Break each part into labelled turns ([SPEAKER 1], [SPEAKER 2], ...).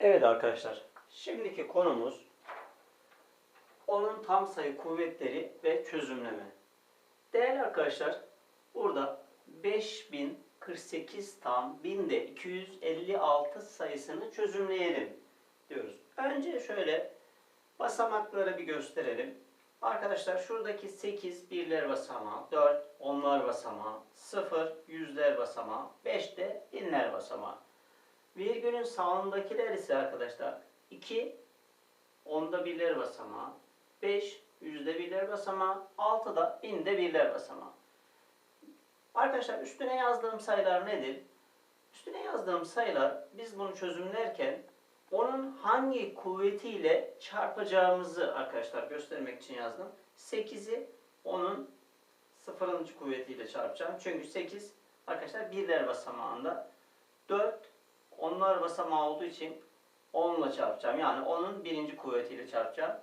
[SPEAKER 1] Evet arkadaşlar, şimdiki konumuz onun tam sayı kuvvetleri ve çözümleme. Değerli arkadaşlar, burada 5048 tam binde 256 sayısını çözümleyelim diyoruz. Önce şöyle basamakları bir gösterelim. Arkadaşlar şuradaki 8 birler basamağı, 4 onlar basamağı, 0 yüzler basamağı, 5 de binler basamağı. Virgülün sağındakiler ise arkadaşlar 2 onda birler basamağı, 5 yüzde birler basamağı, 6 da binde birler basamağı. Arkadaşlar üstüne yazdığım sayılar nedir? Üstüne yazdığım sayılar biz bunu çözümlerken onun hangi kuvvetiyle çarpacağımızı arkadaşlar göstermek için yazdım. 8'i onun sıfırıncı kuvvetiyle çarpacağım. Çünkü 8 arkadaşlar birler basamağında. 4 onlar basamağı olduğu için 10 ile çarpacağım. Yani onun birinci kuvvetiyle çarpacağım.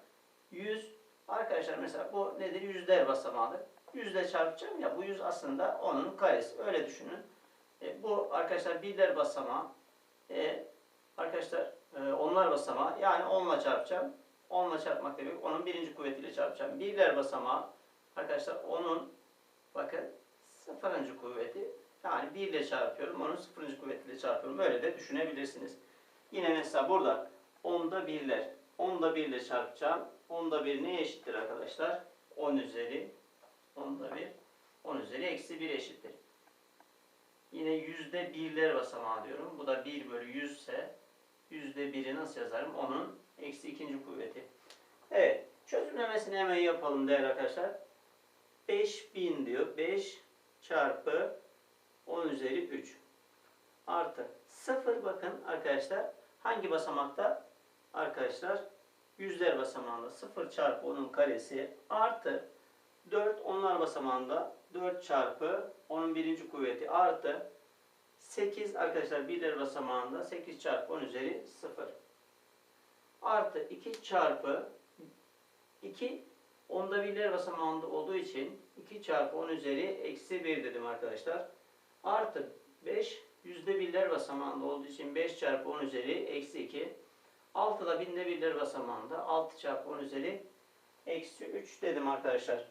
[SPEAKER 1] 100 arkadaşlar mesela bu nedir? Yüzler basamağıdır. Yüzle çarpacağım ya bu yüz aslında onun karesi. Öyle düşünün. E, bu arkadaşlar birler basamağı. E, arkadaşlar e, onlar basamağı. Yani 10 ile çarpacağım. 10 ile çarpmak demek onun birinci kuvvetiyle çarpacağım. Birler basamağı arkadaşlar onun bakın sıfırıncı kuvveti. Yani 1 ile çarpıyorum. Onun sıfırıncı kuvvetiyle çarpıyorum. Öyle de düşünebilirsiniz. Yine mesela burada onda birler. Onda 1 ile çarpacağım. Onda 1 neye eşittir arkadaşlar? 10 üzeri. Onda 1. 10 üzeri eksi 1 eşittir. Yine yüzde birler basamağı diyorum. Bu da 1 bölü 100 ise yüzde biri nasıl yazarım? Onun eksi ikinci kuvveti. Evet. Çözümlemesini hemen yapalım değerli arkadaşlar. 5000 diyor. 5 çarpı 10 üzeri 3 artı 0 bakın arkadaşlar. Hangi basamakta? Arkadaşlar yüzler basamağında 0 çarpı onun karesi artı 4 onlar basamağında 4 çarpı onun birinci kuvveti artı 8 arkadaşlar birler basamağında 8 çarpı 10 üzeri 0 artı 2 çarpı 2 onda birler basamağında olduğu için 2 çarpı 10 üzeri eksi 1 dedim arkadaşlar. Artı 5 yüzde birler basamağında olduğu için 5 çarpı 10 üzeri eksi 2. 6 da binde birler basamağında 6 çarpı 10 üzeri eksi 3 dedim arkadaşlar.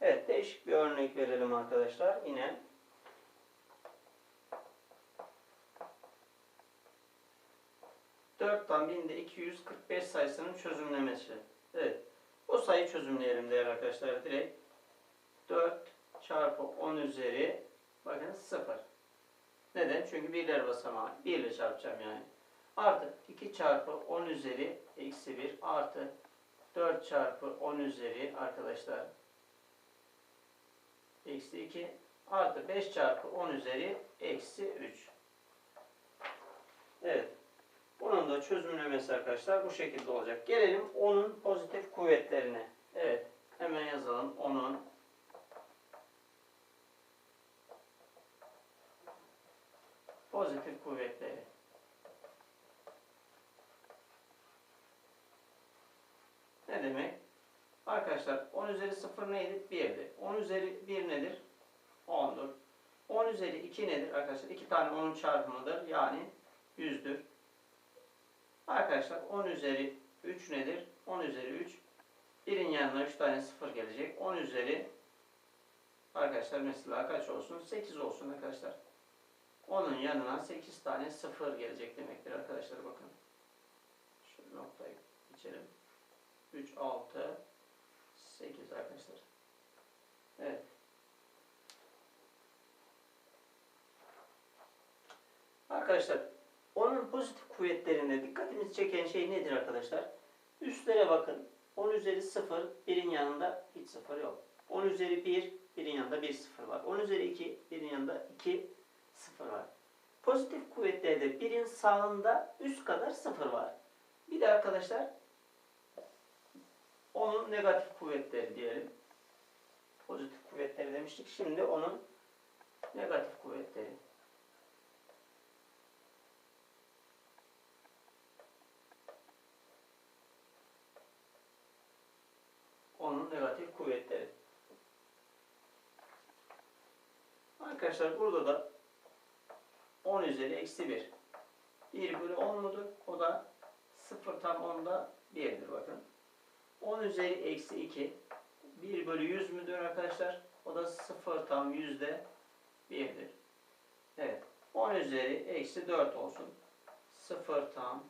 [SPEAKER 1] Evet değişik bir örnek verelim arkadaşlar. Yine Dörtten binde 245 sayısının çözümlemesi. Evet. Bu sayı çözümleyelim değerli arkadaşlar. Direkt 4 çarpı 10 üzeri bakın 0. Neden? Çünkü birler basamağı. 1 ile çarpacağım yani. Artı 2 çarpı 10 üzeri eksi 1 artı 4 çarpı 10 üzeri arkadaşlar eksi 2 artı 5 çarpı 10 üzeri eksi 3. Evet. Bunun da çözümlemesi arkadaşlar bu şekilde olacak. Gelelim onun pozitif kuvvetlerine. Evet. Hemen yazalım. Onun pozitif kuvvetleri. Ne demek? Arkadaşlar 10 üzeri 0 neydi? 1'di. 10 üzeri 1 nedir? 10'dur. 10 üzeri 2 nedir arkadaşlar? 2 tane 10'un çarpımıdır. Yani 100'dür. Arkadaşlar 10 üzeri 3 nedir? 10 üzeri 3. 1'in yanına 3 tane 0 gelecek. 10 üzeri arkadaşlar mesela kaç olsun? 8 olsun arkadaşlar. Onun yanına 8 tane 0 gelecek demektir arkadaşlar bakın. Şu noktayı geçelim. 3, 6, 8 arkadaşlar. Evet. Arkadaşlar onun pozitif kuvvetlerinde dikkatimizi çeken şey nedir arkadaşlar? Üstlere bakın. 10 üzeri 0, 1'in yanında hiç 0 yok. 10 üzeri 1, 1'in yanında 1 0 var. 10 üzeri 2, 1'in yanında 2 0 var. Pozitif kuvvetlerde 1'in sağında üst kadar 0 var. Bir de arkadaşlar onun negatif kuvvetleri diyelim. Pozitif kuvvetleri demiştik. Şimdi onun negatif kuvvetleri. Onun negatif kuvvetleri. Arkadaşlar burada da 10 üzeri eksi 1. 1 bölü 10 mudur? O da 0 tam 10'da 1'dir bakın. 10 üzeri eksi 2. 1 bölü 100 müdür arkadaşlar? O da 0 tam yüzde 1'dir. Evet. 10 üzeri eksi 4 olsun. 0 tam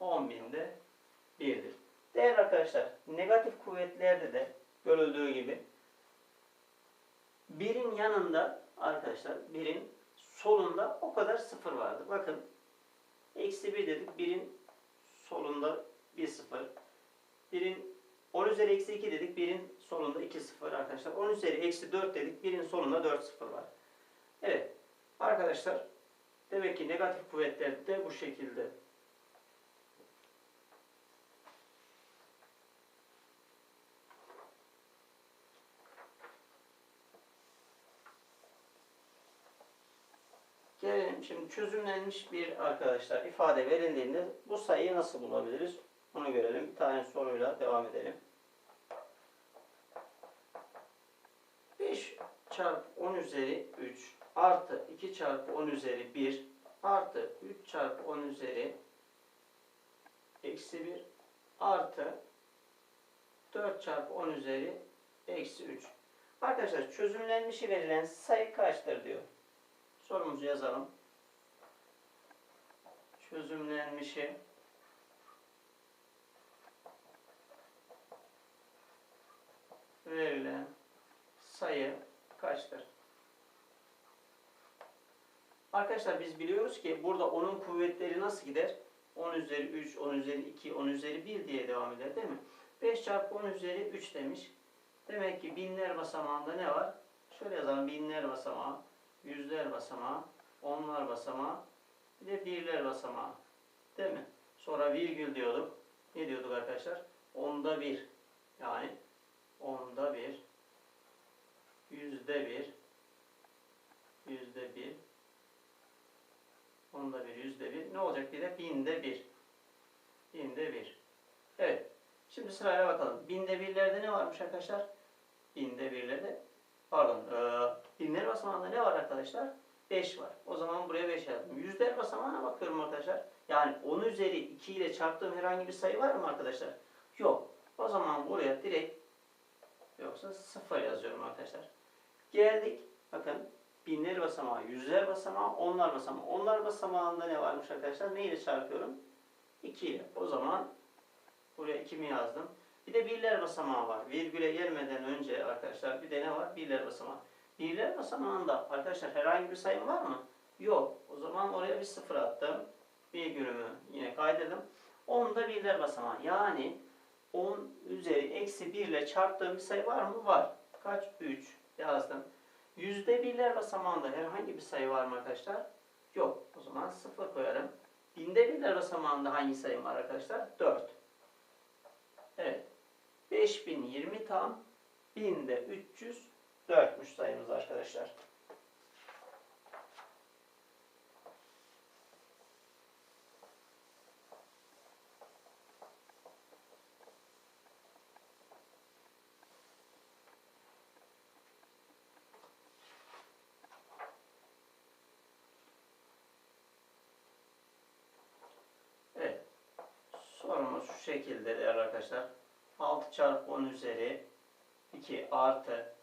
[SPEAKER 1] 10 binde 1'dir. Değerli arkadaşlar, negatif kuvvetlerde de görüldüğü gibi birin yanında arkadaşlar birin solunda o kadar sıfır vardı. Bakın eksi 1 dedik birin solunda 1 sıfır. Birin 10 üzeri eksi 2 dedik birin solunda 2 sıfır arkadaşlar. 10 üzeri eksi 4 dedik birin solunda 4 sıfır var. Evet arkadaşlar demek ki negatif kuvvetler de bu şekilde Gelelim şimdi çözümlenmiş bir arkadaşlar ifade verildiğinde bu sayıyı nasıl bulabiliriz? Onu görelim. Bir tane soruyla devam edelim. 5 çarpı 10 üzeri 3 artı 2 çarpı 10 üzeri 1 artı 3 çarpı 10 üzeri eksi 1 artı 4 çarpı 10 üzeri eksi 3. Arkadaşlar çözümlenmişi verilen sayı kaçtır diyor. Sorumuzu yazalım. Çözümlenmişi verilen sayı kaçtır? Arkadaşlar biz biliyoruz ki burada onun kuvvetleri nasıl gider? 10 üzeri 3, 10 üzeri 2, 10 üzeri 1 diye devam eder değil mi? 5 çarpı 10 üzeri 3 demiş. Demek ki binler basamağında ne var? Şöyle yazalım binler basamağı yüzler basamağı, onlar basamağı, bir de birler basamağı. Değil mi? Sonra virgül diyorduk. Ne diyorduk arkadaşlar? Onda bir. Yani onda bir, yüzde bir, yüzde bir, onda bir, yüzde bir. Ne olacak bir de? Binde bir. Binde bir. Evet. Şimdi sırayla bakalım. Binde birlerde ne varmış arkadaşlar? Binde birlerde pardon e, binler basamağında ne var arkadaşlar? 5 var. O zaman buraya 5 yazdım. Yüzler basamağına bakıyorum arkadaşlar. Yani 10 üzeri 2 ile çarptığım herhangi bir sayı var mı arkadaşlar? Yok. O zaman buraya direkt yoksa 0 yazıyorum arkadaşlar. Geldik. Bakın binler basamağı, yüzler basamağı, onlar basamağı. Onlar basamağında ne varmış arkadaşlar? Ne ile çarpıyorum? 2 ile. O zaman buraya 2 mi yazdım? Bir de birler basamağı var. Virgüle gelmeden önce arkadaşlar bir de ne var? Birler basamağı. Birler basamağında arkadaşlar herhangi bir sayım var mı? Yok. O zaman oraya bir sıfır attım. Virgülümü yine kaydırdım. Onda birler basamağı. Yani 10 üzeri eksi 1 ile çarptığım bir sayı var mı? Var. Kaç? 3 yazdım. Yüzde birler basamağında herhangi bir sayı var mı arkadaşlar? Yok. O zaman sıfır koyarım. Binde birler basamağında hangi sayım var arkadaşlar? 4. Evet. 5020 tam binde 304'müş sayımız arkadaşlar. Sorumuz şu şekilde değerli arkadaşlar. 6 çarpı 10 üzeri 2 artı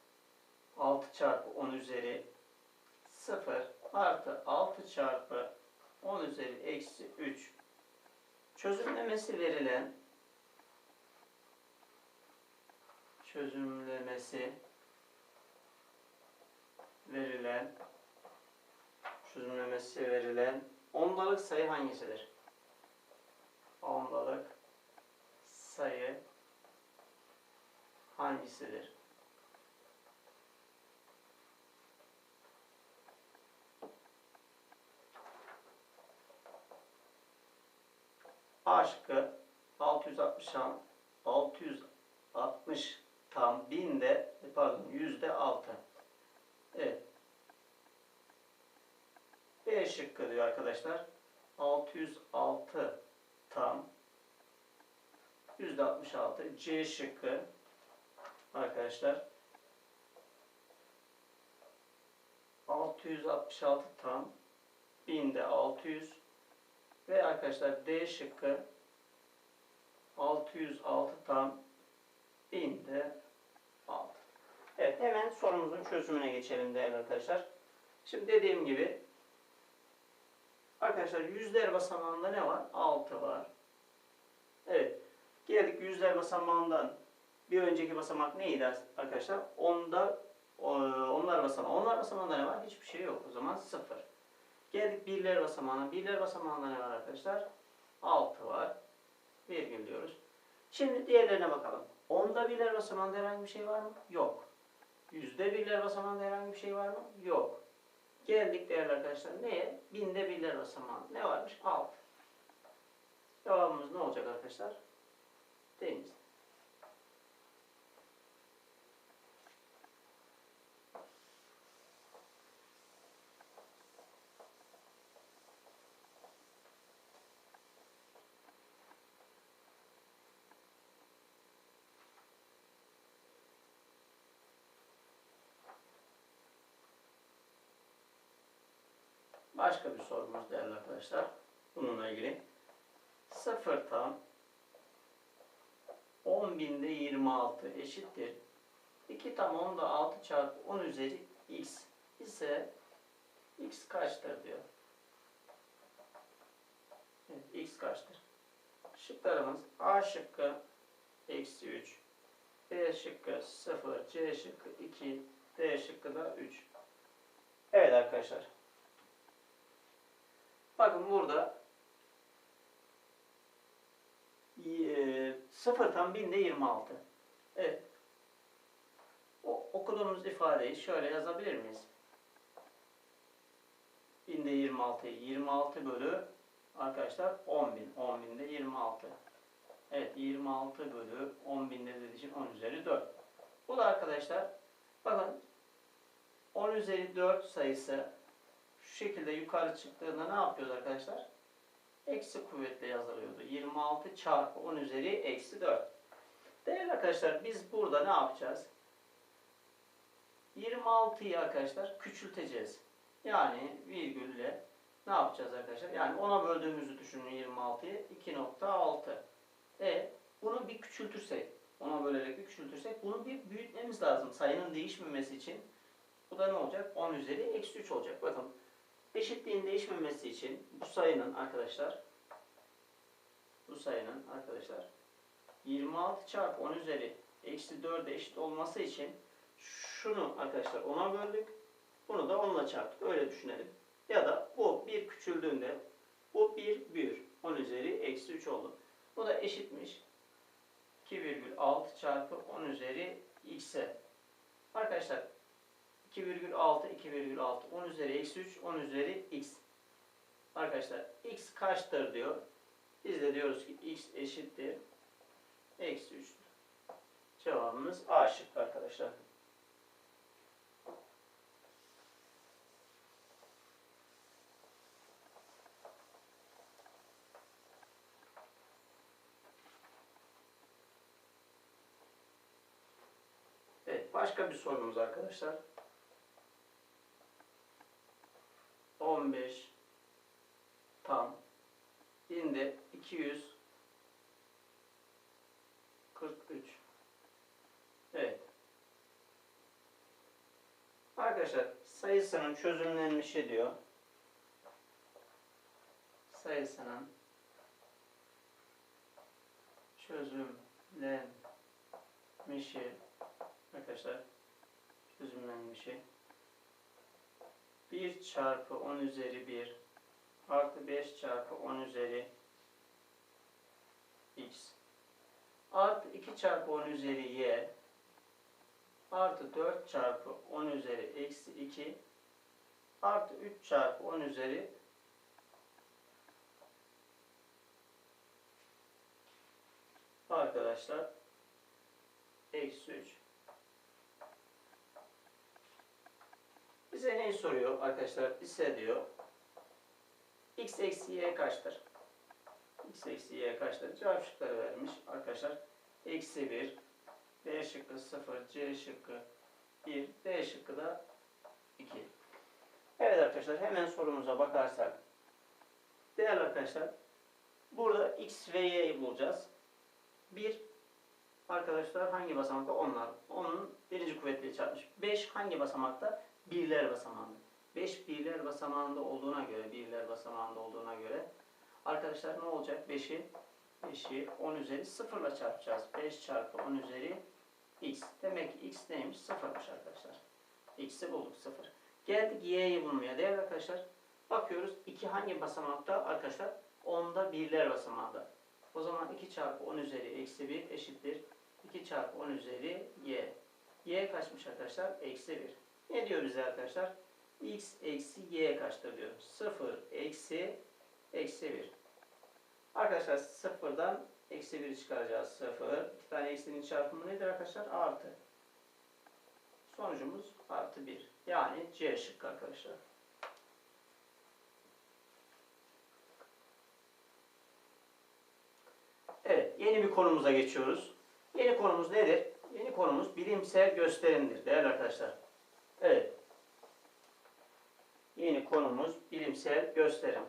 [SPEAKER 1] 6 çarpı 10 üzeri 0 artı 6 çarpı 10 üzeri eksi 3 çözümlemesi verilen çözümlemesi verilen çözümlemesi verilen ondalık sayı hangisidir? Ondalık sayı hangisidir? A şıkkı 660 tam 660 tam binde pardon yüzde altı. Evet. B şıkkı diyor arkadaşlar. 606 tam yüzde 66. C şıkkı arkadaşlar 666 tam 1000'de 600 ve arkadaşlar D şıkkı 606 tam 1000'de 6. Evet hemen sorumuzun çözümüne geçelim değerli arkadaşlar. Şimdi dediğim gibi arkadaşlar yüzler basamağında ne var? 6 var. Evet. Geldik yüzler basamağından bir önceki basamak neydi arkadaşlar? Onda o- onlar basamağı. Onlar basamağında ne var? Hiçbir şey yok. O zaman 0. Geldik birler basamağına. Birler basamağında ne var arkadaşlar? 6 var. Virgül diyoruz. Şimdi diğerlerine bakalım. Onda birler basamağında herhangi bir şey var mı? Yok. Yüzde birler basamağında herhangi bir şey var mı? Yok. Geldik değerli arkadaşlar. Neye? Binde birler basamağı. Ne varmış? 6. Cevabımız ne olacak arkadaşlar? Deniz. Başka bir sorumuz değerli arkadaşlar. Bununla ilgili. 0 tam 10 binde 26 eşittir. 2 tam 10'da 6 çarpı 10 üzeri x ise x kaçtır diyor. Evet, x kaçtır? Şıklarımız A şıkkı eksi 3, B şıkkı 0, C şıkkı 2, D şıkkı da 3. Evet arkadaşlar. Bakın burada e, 0 tam binde 26. Evet. O, okuduğumuz ifadeyi şöyle yazabilir miyiz? Binde 26'yı 26 bölü arkadaşlar 10 bin. 10 binde 26. Evet 26 bölü 10 binde dediği için 10 üzeri 4. Bu da arkadaşlar bakın 10 üzeri 4 sayısı şu şekilde yukarı çıktığında ne yapıyoruz arkadaşlar? Eksi kuvvetle yazılıyordu. 26 çarpı 10 üzeri eksi 4. Değerli arkadaşlar biz burada ne yapacağız? 26'yı arkadaşlar küçülteceğiz. Yani virgülle ne yapacağız arkadaşlar? Yani 10'a böldüğümüzü düşünün 26'yı. 2.6. E bunu bir küçültürsek, 10'a bölerek bir küçültürsek bunu bir büyütmemiz lazım. Sayının değişmemesi için. Bu da ne olacak? 10 üzeri eksi 3 olacak. Bakın eşitliğin değişmemesi için bu sayının arkadaşlar bu sayının arkadaşlar 26 çarpı 10 üzeri eksi 4'e eşit olması için şunu arkadaşlar 10'a böldük. Bunu da 10'la çarptık. Öyle düşünelim. Ya da bu bir küçüldüğünde bu bir büyür. 10 üzeri eksi 3 oldu. Bu da eşitmiş. 2,6 çarpı 10 üzeri x'e. Arkadaşlar 2,6 2,6 10 üzeri eksi 3 10 üzeri x. Arkadaşlar x kaçtır diyor. Biz de diyoruz ki x eşittir eksi 3'tür. Cevabımız A şık arkadaşlar. Evet, başka bir sorumuz arkadaşlar. 15 tam binde 243 Evet. Arkadaşlar sayısının çözümlenmişi diyor. Sayısının çözümlenmişi arkadaşlar çözümlenmişi 1 çarpı 10 üzeri 1 artı 5 çarpı 10 üzeri x. Artı 2 çarpı 10 üzeri y artı 4 çarpı 10 üzeri eksi 2 artı 3 çarpı 10 üzeri arkadaşlar eksi 3 Bize neyi soruyor arkadaşlar? Ise diyor. X eksi Y kaçtır? X eksi Y kaçtır? Cevap şıkları vermiş arkadaşlar. Eksi 1, B şıkkı 0, C şıkkı 1, D şıkkı da 2. Evet arkadaşlar hemen sorumuza bakarsak. Değerli arkadaşlar burada X ve Y'yi bulacağız. 1 arkadaşlar hangi basamakta? Onlar. Onun birinci kuvvetleri çarpmış. 5 hangi basamakta? Birler basamağında. 5 birler basamağında olduğuna göre, birler basamağında olduğuna göre arkadaşlar ne olacak? 5'i 5'i 10 üzeri 0 ile çarpacağız. 5 çarpı 10 üzeri x. Demek ki x neymiş? 0'mış arkadaşlar. x'i bulduk 0. Geldik y'yi bulmaya. Değerli arkadaşlar bakıyoruz 2 hangi basamakta? Arkadaşlar 10'da birler basamağında. O zaman 2 çarpı 10 üzeri eksi 1 eşittir. 2 çarpı 10 üzeri y. y kaçmış arkadaşlar? Eksi 1. Ne diyor bize arkadaşlar? x eksi y kaçtır diyor. 0 eksi eksi 1. Arkadaşlar sıfırdan eksi 1'i çıkaracağız. 0. İki tane eksinin çarpımı nedir arkadaşlar? Artı. Sonucumuz artı 1. Yani C şıkkı arkadaşlar. Evet, yeni bir konumuza geçiyoruz. Yeni konumuz nedir? Yeni konumuz bilimsel gösterimdir değerli arkadaşlar. Evet. Yeni konumuz bilimsel gösterim.